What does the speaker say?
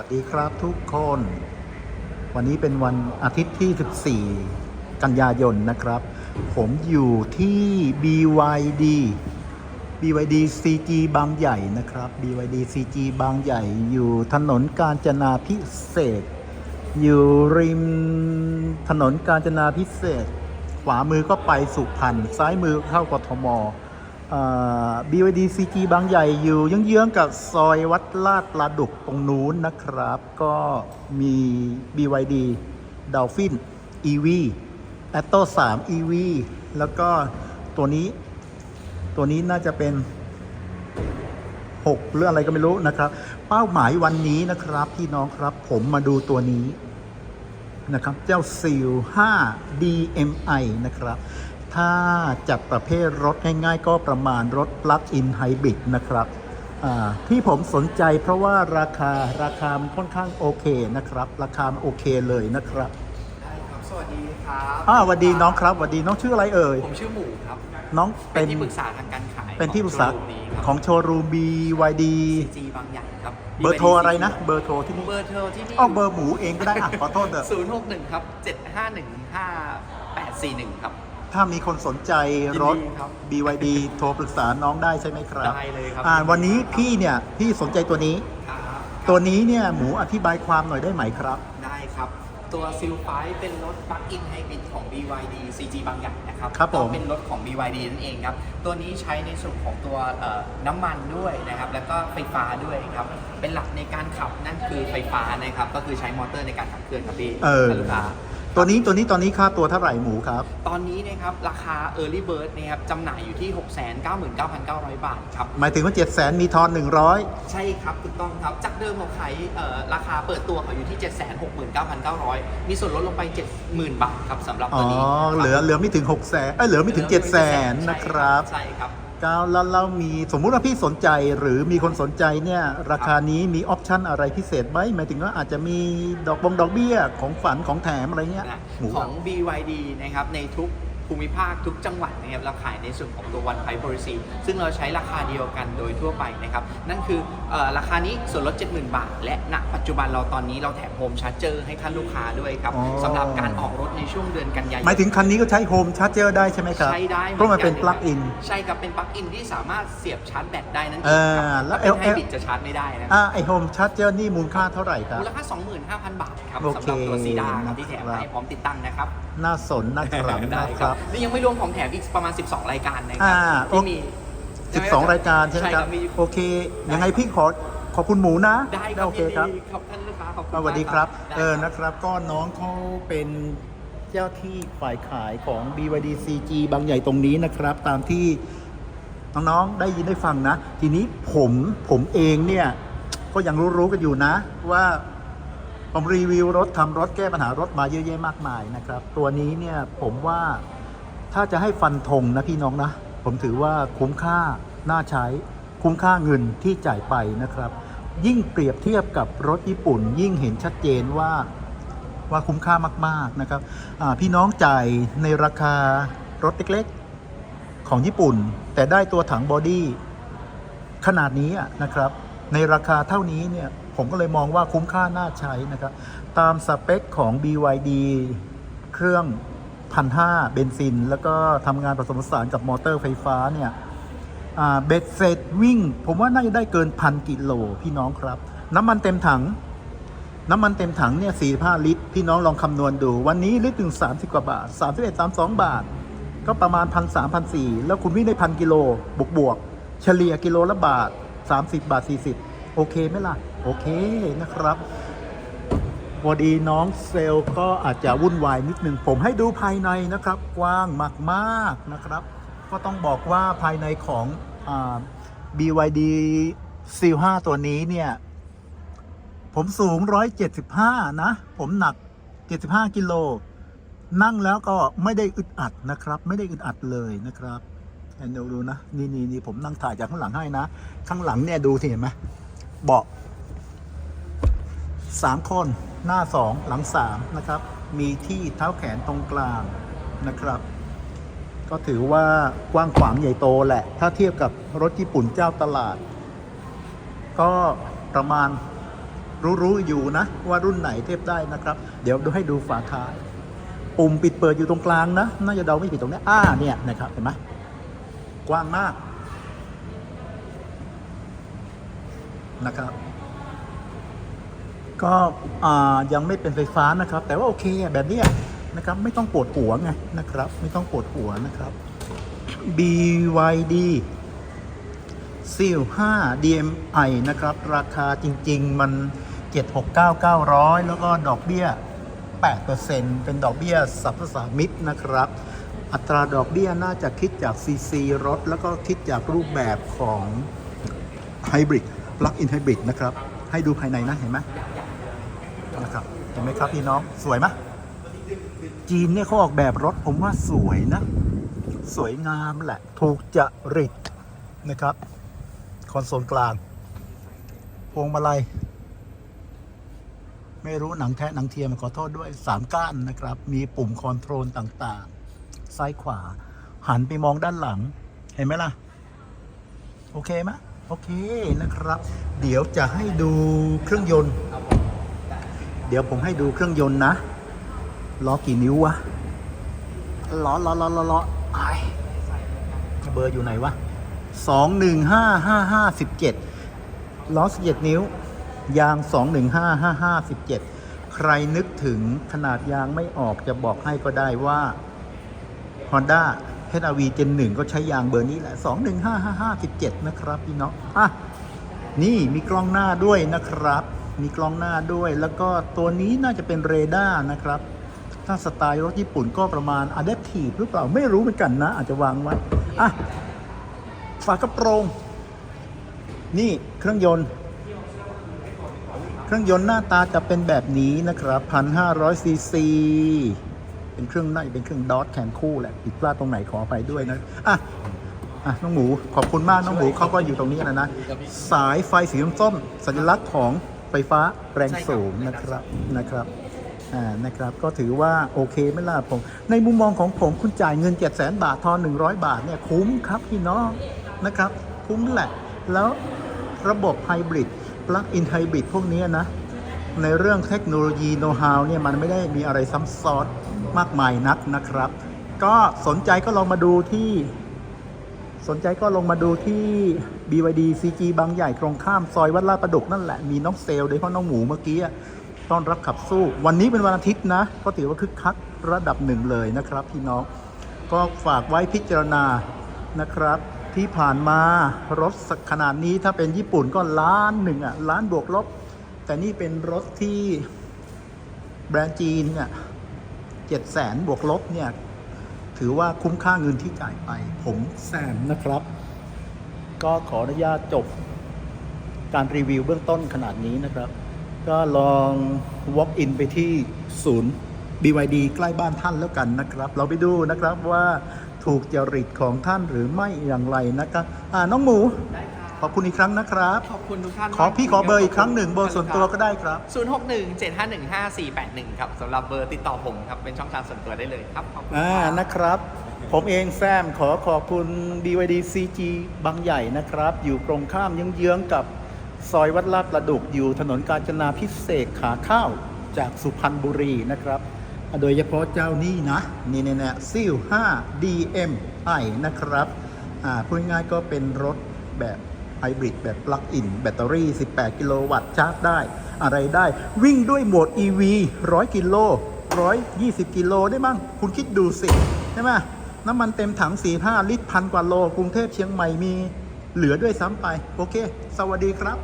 วัสดีครับทุกคน วันนี้เป็นวันอาทิตย์ที่ 14 กันยายนนะครับ ผมอยู่ที่ BYD BYD CG บางใหญ่นะครับ BYD CG บางใหญ่อยู่ถนนกาญจนาพิเศษ อยู่ริมถนนกาญจนาพิเศษ ขวามือก็ไปสุพรรณซ้ายมือเข้ากทม BYD CG บางใหญ่อยู่เยื้องๆกับซอยวัดลาดปลาดุกตรงนู้นนะครับ ก็มี BYD Dolphin EV a t t o 3 EV แล้วก็ตัวนี้ตัวนี้น่าจะเป็น6หรืออะไรก็ไม่รู้นะครับ เป้าหมายวันนี้นะครับพี่น้องครับผมมาดูตัวนี้นะครับ เจ้าซีล5 DMI นะครับ ถ้าจัดประเภทรถง่ายๆ ก็ประมาณรถ Plug-in Hybrid นะครับอ่าที่ผมสนใจเพราะว่าราคาราคามันค่อนข้างโอเคนะครับ ราคามันโอเคเลยนะครับได้ครับสวัสดีครับอ่าสวัสดีน้องครับสวัสดีน้องชื่ออะไรเอ่ยผมชื่อหมูครับน้องเป็เป็นนที่ปรึกษาทางการขายเป็นที่ปรึกษาขขอองงโชว์รูม BYD จีบางใหญ่ครับเบอร์โทรอะไรนะ เบอร์โทรที่นี่เบอร์โทรที่นี่อ้าวเบอร์หมูเองก็ได้อะขอโทษเถอะศูนย์หกหนึ่งครับเจ็ดห้าหนึ่งห้าแปดสี่หนึ่งครับ ถ้ามีคนสนใจรถ ยินดีครับ BYD โทรปรึกษาน้องได้ใช่ไหมครับได้เลยครับอ่าวันนี้พี่เนี่ยพี่สนใจตัวนี้ ครับตัวนี้เนี่ยหมูอธิบายความหน่อยได้ไหมครับ ได้ครับ ตัวซิลไฟเป็นรถปลั๊กอินไฮบริดของ BYD CG บางใหญ่นะครับครับผมก็เป็นรถของ BYD นั่นเองครับ ตัวนี้ใช้ในส่วนของตัวเอ่อน้ำมันด้วยนะครับ แล้วก็ไฟฟ้าด้วยครับ เป็นหลักในการขับนั่นคือไฟฟ้านะครับ ก็คือใช้มอเตอร์ในการขับเคลื่อนครับพี่เออท่านลูกค้า ตัวนี้ตัวนี้ตอนนี้ค่าตัวเท่าไหร่หมูครับ ตอนนี้นะครับราคา Early Bird นะครับจำหน่ายอยู่ที่ 699,900 บาทครับ หมายถึงว่า 7 0 0 0 0 0มีทอน 100 ใช่ครับถูกต้องครับ จากเดิมเราขายเอ่อราคาเปิดตัวเขาอยู่ที่ 769,900 มีส่วนลดลงไป 70,000 บาทครับสำหรับอ๋ตัอวนี้เหลือเหลือไม่ถึง6 0 0 0 0เอ้ยเหลือไม่ถึง 7 0 0 0 0 0นะครับ ใช่ครับ ก้าวแล้วเรามีสมมุติว่าพี่สนใจหรือมีคนสนใจเนี่ย ราคานี้มีออปชั่นอะไรพิเศษไหมหมายถึงว่าอาจจะมีดอกบงดอกเบี้ยของฝันของแถมอะไรเงี้ย นะหมูของ BYD นะครับในทุก ภูมิภาคทุกจังหวัดนะครับเราขายในส่วนของตัว One Price Policy ซึ่งเราใช้ราคาเดียวกันโดยทั่วไปนะครับ นั่นคือเออราคานี้ส่วนลด 70,000 บาท และณปัจจุบันเราตอนนี้เราแถมโฮมชาร์เจอร์ให้ท่านลูกค้าด้วยครับอ๋อ สำหรับการออกรถในช่วงเดือนกันยายน หมายถึงคันนี้ก็ใช้โฮมชาร์จเจอร์ได้ใช่ไหมครับ ใช้ได้เพราะมันเป็นปลั๊กอิน ใช่ครับเป็นปลั๊กอินที่สามารถเสียบชาร์จแบตได้นั่นเอเองครัอแล้วเป็น L- ไฮบริดจะชาร์จไม่ได้นะอ่าไอโฮมชาร์จเจอร์นี่มูลค่าเท่าไหร่ครับ มูลค่า 25,000 บาทครับโอเคสำหรับตัวซีดาครับที่แถมนะครับให้พร้อมติดตั้งนะครับ น่าสนน่าขลังได้นะคครัรับ บนี่ยังไม่รวมของแถมอีกประมาณ 12 รายการนะครัอ่า ที่มี12 รายการใช่ไหมครับ มีโอเค ยังไงพี่ขอขอบคุณหมูนะได้ครับโอเคครับยินดีครับท่านลูกค้าขอบคุณสวัสดีครับ มากเออ ได้นะครับ ก็น้องเขาเป็นเจ้าที่ฝ่ายขายของ BYD CG บางใหญ่ตรงนี้นะครับ ตามที่น้องๆ ได้ยินได้ฟังนะ ทีนี้ผมผมเองเนี่ย ก็ยังรู้ๆกันอยู่นะ ว่าผมรีวิวรถทำรถแก้ปัญหารถมาเยอะแยะมากมายนะครับ ตัวนี้เนี่ยผมว่า ถ้าจะให้ฟันธงนะพี่น้องนะ ผมถือว่าคุ้มค่าน่าใช้คุ้มค่าเงินที่จ่ายไปนะครับ ยิ่งเปรียบเทียบกับรถญี่ปุ่น ยิ่งเห็นชัดเจนว่าว่าคุ้มค่ามาก ๆ นะครับพี่น้องจ่ายในราคารถเล็กๆ ของญี่ปุ่น แต่ได้ตัวถังบอดี้ขนาดนี้นะครับ ในราคาเท่านี้เนี่ยผมก็เลยมองว่าคุ้มค่าน่าใช้นะครับ ตามสเปคของ BYD เครื่อง พันห้าเบนซิน แล้วก็ทำงานผสมผสานกับมอเตอร์ไฟฟ้าเนี่ยเบ็ดเสร็จวิ่ง ผมว่าน่าจะได้เกินพันกิโลพี่น้องครับ น้ำมันเต็มถัง น้ำมันเต็มถังเนี่ย45ลิตร พี่น้องลองคำนวณดู วันนี้ลิตรถึง30กว่าบาท31 32บเอ็ดสามสองบาท ก็ประมาณ1 3 0 0 1แล้วคุณวิ่งได้พันกิโลบวกบวกเฉลี่ยกิโลละบาท30บบาท40โอเคไหมล่ะ โอเคนะครับ พอดีน้องเซลล์ก็อาจจะวุ่นวายนิดนึง ผมให้ดูภายในนะครับ กว้างมากๆนะครับ ก็ต้องบอกว่าภายในของอา BYD Seal 5ตัวนี้เนี่ย ผมสูง 175 นะ ผมหนัก 75 กิโล นั่งแล้วก็ไม่ได้อึดอัดนะครับ ไม่ได้อึดอัดเลยนะครับเห็นดูดูนะ นี่นี่นี่ผมนั่งถ่ายจากข้างหลังให้นะ ข้างหลังเนี่ยดูสิเห็นไหมเบาะสามคน หน้าสองหลังสามนะครับ มีที่เท้าแขนตรงกลางนะครับ ก็ถือว่ากว้างขวางใหญ่โตแหละ ถ้าเทียบกับรถญี่ปุ่นเจ้าตลาด ก็ประมาณรู้ๆอยู่นะ ว่ารุ่นไหนเทียบได้นะครับ เดี๋ยวดูให้ดูฝาท้าย ปุ่มปิดเปิดอยู่ตรงกลางนะ น่าจะเดาไม่ผิดตรงนี้อ่าเนี่ยนะครับ เห็นไหมกว้างมากนะครับ ก็ยังไม่เป็นไฟฟ้านะครับ แต่ว่าโอเคแบบนี้นะครับไม่ต้องปวดหัวไงนะครับ ไม่ต้องปวดหัวนะครับ BYD ซีล5 DMI นะครับ ราคาจริง ๆ มัน 769,900 แล้วก็ดอกเบี้ย 8%เป็นดอกเบี้ยสัพพสามิตนะครับ อัตราดอกเบี้ยน่าจะคิดจาก CC รถ แล้วก็คิดจากรูปแบบของไฮบริด Plug-in Hybrid นะครับ ให้ดูภายในนะเห็นไหม นะครับเห็นไหมครับพี่น้องสวยไหมจีนเนี่ยเขาออกแบบรถผมว่าสวยนะ สวยงามแหละ ถูกจริตนะครับ คอนโซลกลาง พวงมาลัยไม่รู้หนังแท้หนังเทียมขอโทษด้วย3ก้านนะครับ มีปุ่มคอนโทรลต่างๆ ซ้ายขวา หันไปมองด้านหลัง เห็นไหมล่ะ โอเคไหมโอเคนะครับ เดี๋ยวจะให้ดูเครื่องยนต์ เดี๋ยวผมให้ดูเครื่องยนต์นะ ล้อกี่นิ้ววะ ล้อล้อล้อล้อล้อไอเบอร์อยู่ไหนวะสองหนึ่งห้าห้าห้าสิบเจ็ดล้อสิบเจ็ดนิ้ว ยางสองหนึ่งห้าห้าห้าสิบเจ็ดใครนึกถึงขนาดยางไม่ออกจะบอกให้ก็ได้ว่า Honda HRV Gen 1 ก็ใช้ยางเบอร์นี้แหละ 215557นะครับพี่น้องอะนี่มีกล้องหน้าด้วยนะครับ มีกล้องหน้าด้วย แล้วก็ตัวนี้น่าจะเป็นเรดาร์นะครับ ถ้าสไตล์รถญี่ปุ่นก็ประมาณ Adaptive หรือเปล่าไม่รู้เหมือนกันนะ อาจจะวางไว้อะฝากระโปรง นี่เครื่องยนต์ เครื่องยนต์หน้าตาจะเป็นแบบนี้นะครับ1,500ซีซีเป็นเครื่องน่าจะเป็นเครื่องดอทแคนคู่แหละผิดพลาดตรงไหนขอไปด้วยนะอะอะน้องหมูขอบคุณมากน้องหมูเขาก็อยู่ตรงนี้นะนะ สายไฟสีส้มสัญลักษณ์ของ ไฟฟ้าแรงสูงนะครับนะครับอ่านะครับ ก็ถือว่าโอเคไหม่ล่ะผม ในมุมมองของผมคุณจ่ายเงิน7 0 0 0 0 0 บาททอน100 บาทเนี่ยคุ้มครับพี่น้องนะครับ คุ้มแหละ แล้วระบบไฮบริดปลั๊กอินไฮบริดพวกเนี้ยนะ ในเรื่องเทคโนโลยีโน้ตฮาวเนี่ยมันไม่ได้มีอะไรซ้ำซ้อนมากมายนักนะครับ ก็สนใจก็ลองมาดูที่ สนใจก็ลงมาดูที่ BYD CG บางใหญ่ตรงข้ามซอยวัดลาดประดุกนั่นแหละ มีน้องเซลล์โดยเฉพาะน้องหมูเมื่อกี้ต้อนรับขับสู้ วันนี้เป็นวันอาทิตย์นะ ก็ถือว่าคึกคักระดับหนึ่งเลยนะครับพี่น้อง ก็ฝากไว้พิจารณานะครับ ที่ผ่านมารถสักขนาดนี้ถ้าเป็นญี่ปุ่นก็ล้านหนึ่งอะล้านบวกลบ แต่นี่เป็นรถที่แบรนด์จีนเนี่ยเจ็ดแสนบวกลบเนี่ย ถือว่าคุ้มค่าเงินที่จ่ายไป ผมแซมนะครับ ก็ขออนุญาตจบการรีวิวเบื้องต้นขนาดนี้นะครับ ก็ลอง walk in ไปที่ศูนย์ BYD ใกล้บ้านท่านแล้วกันนะครับ เราไปดูนะครับว่าถูกจริตของท่านหรือไม่อย่างไรนะครับ อ่าน้องหมูได้ครับ ขอบคุณอีกครั้งนะครับ ขอบคุณทุกท่านขอพี่ขอเบอร์อีกครั้งหนึ่งเบอร์ส่วนตัวก็ได้ครับ 061 751 5481 ครับสำหรับเบอร์ติดต่อผมครับ เป็นช่องทางส่วนตัวได้เลยครับขอบคุณอ่าครับนะครับ ผมเองแซมขอขอบคุณ BYD CG บางใหญ่นะครับ อยู่ตรงข้ามเยื้องๆกับซอยวัดลาดประดุกอยู่ถนนกาญจนาพิเศษกขาเข้าจากสุพรรณบุรีนะครับอะโดยเฉพาะเจ้านี้นะ นี่แน่ๆซิล5 DMI นะครับ อ่าพูดง่ายๆก็เป็นรถแบบ ไฮบริดแบบปลั๊กอิน แบตเตอรี่ 18 กิโลวัตต์ชาร์จได้ อะไรได้ วิ่งด้วยโหมด EV 100 กิโล 120 กิโลได้มั้งคุณคิดดูสิ ใช่ไหมน้ำมันเต็มถัง 4-5 ลิตรพันกว่าโล กรุงเทพเชียงใหม่มีเหลือด้วยซ้ำไป โอเค สวัสดีครับ